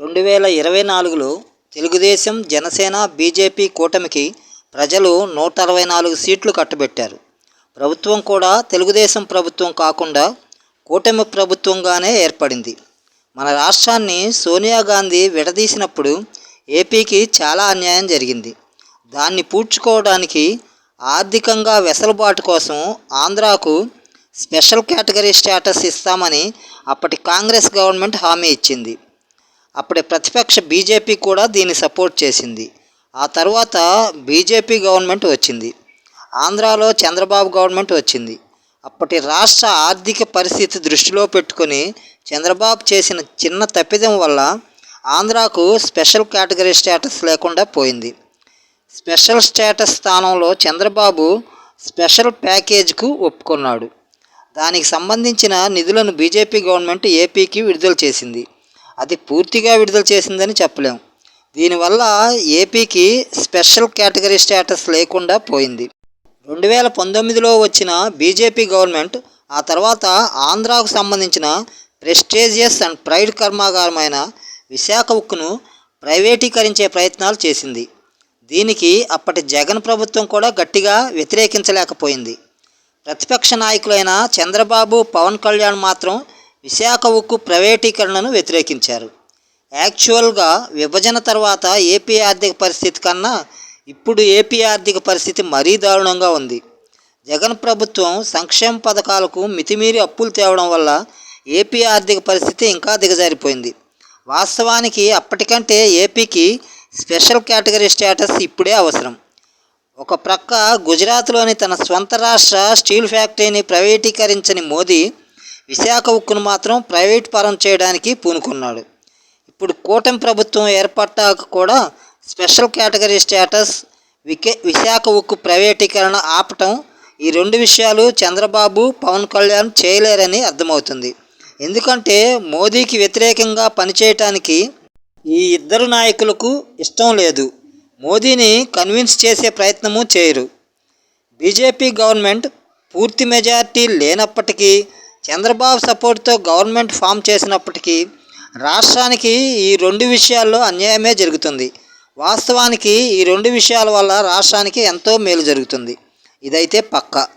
రెండు వేల ఇరవై నాలుగులో తెలుగుదేశం జనసేన బీజేపీ కూటమికి ప్రజలు నూట అరవై నాలుగు సీట్లు కట్టబెట్టారు. ప్రభుత్వం కూడా తెలుగుదేశం ప్రభుత్వం కాకుండా కూటమి ప్రభుత్వంగానే ఏర్పడింది. మన రాష్ట్రాన్ని సోనియా గాంధీ విడదీసినప్పుడు ఏపీకి చాలా అన్యాయం జరిగింది. దాన్ని పూడ్చుకోవడానికి ఆర్థికంగా వెసులుబాటు కోసం ఆంధ్రాకు స్పెషల్ కేటగిరీ స్టేటస్ ఇస్తామని అప్పటి కాంగ్రెస్ గవర్నమెంట్ హామీ ఇచ్చింది. అప్పుడే ప్రతిపక్ష బీజేపీ కూడా దీన్ని సపోర్ట్ చేసింది. ఆ తర్వాత బీజేపీ గవర్నమెంట్ వచ్చింది. ఆంధ్రాలో చంద్రబాబు గవర్నమెంట్ వచ్చింది. అప్పటి రాష్ట్ర ఆర్థిక పరిస్థితి దృష్టిలో పెట్టుకొని చంద్రబాబు చేసిన చిన్న తప్పిదం వల్ల ఆంధ్రాకు స్పెషల్ కేటగిరీ స్టేటస్ లేకుండా పోయింది. స్పెషల్ స్టేటస్ స్థానంలో చంద్రబాబు స్పెషల్ ప్యాకేజ్కు ఒప్పుకున్నాడు. దానికి సంబంధించిన నిధులను బీజేపీ గవర్నమెంట్ ఏపీకి విడుదల చేసింది. అది పూర్తిగా విడుదల చేసిందని చెప్పలేం. దీనివల్ల ఏపీకి స్పెషల్ కేటగిరీ స్టేటస్ లేకుండా పోయింది. రెండు వేల పంతొమ్మిదిలో వచ్చిన బీజేపీ గవర్నమెంట్ ఆ తర్వాత ఆంధ్రాకు సంబంధించిన ప్రెస్టేజియస్ అండ్ ప్రైడ్ కర్మాగారమైన విశాఖ ఉక్కును ప్రైవేటీకరించే ప్రయత్నాలు చేసింది. దీనికి అప్పటి జగన్ ప్రభుత్వం కూడా గట్టిగా వ్యతిరేకించలేకపోయింది. ప్రతిపక్ష నాయకులైన చంద్రబాబు పవన్ కళ్యాణ్ మాత్రం విశాఖ ఉక్కు ప్రైవేటీకరణను వ్యతిరేకించారు. యాక్చువల్గా విభజన తర్వాత ఏపీ ఆర్థిక పరిస్థితి కన్నా ఇప్పుడు ఏపీ ఆర్థిక పరిస్థితి మరీ దారుణంగా ఉంది. జగన్ ప్రభుత్వం సంక్షేమ పథకాలకు మితిమీరి అప్పులు తేవడం వల్ల ఏపీ ఆర్థిక పరిస్థితి ఇంకా దిగజారిపోయింది. వాస్తవానికి అప్పటికంటే ఏపీకి స్పెషల్ కేటగిరీ స్టేటస్ ఇప్పుడే అవసరం. ఒక ప్రక్క గుజరాత్లోని తన స్వంత రాష్ట్ర స్టీల్ ఫ్యాక్టరీని ప్రైవేటీకరించని మోదీ విశాఖ ఉక్కును మాత్రం ప్రైవేట్ పరం చేయడానికి పూనుకున్నాడు. ఇప్పుడు కూటమి ప్రభుత్వం ఏర్పడ్డాక కూడా స్పెషల్ కేటగిరీ స్టేటస్ వికే విశాఖ ఉక్కు ప్రైవేటీకరణ ఆపటం ఈ రెండు విషయాలు చంద్రబాబు పవన్ కళ్యాణ్ చేయలేరని అర్థమవుతుంది. ఎందుకంటే మోదీకి వ్యతిరేకంగా పనిచేయటానికి ఈ ఇద్దరు నాయకులకు ఇష్టం లేదు. మోదీని కన్విన్స్ చేసే ప్రయత్నము చేయరు. బీజేపీ గవర్నమెంట్ పూర్తి మెజారిటీ లేనప్పటికీ చంద్రబాబు సపోర్ట్తో గవర్నమెంట్ ఫామ్ చేసినప్పటికీ రాష్ట్రానికి ఈ రెండు విషయాల్లో అన్యాయమే జరుగుతుంది. వాస్తవానికి ఈ రెండు విషయాల వల్ల రాష్ట్రానికి ఎంతో మేలు జరుగుతుంది. ఇదైతే పక్కా.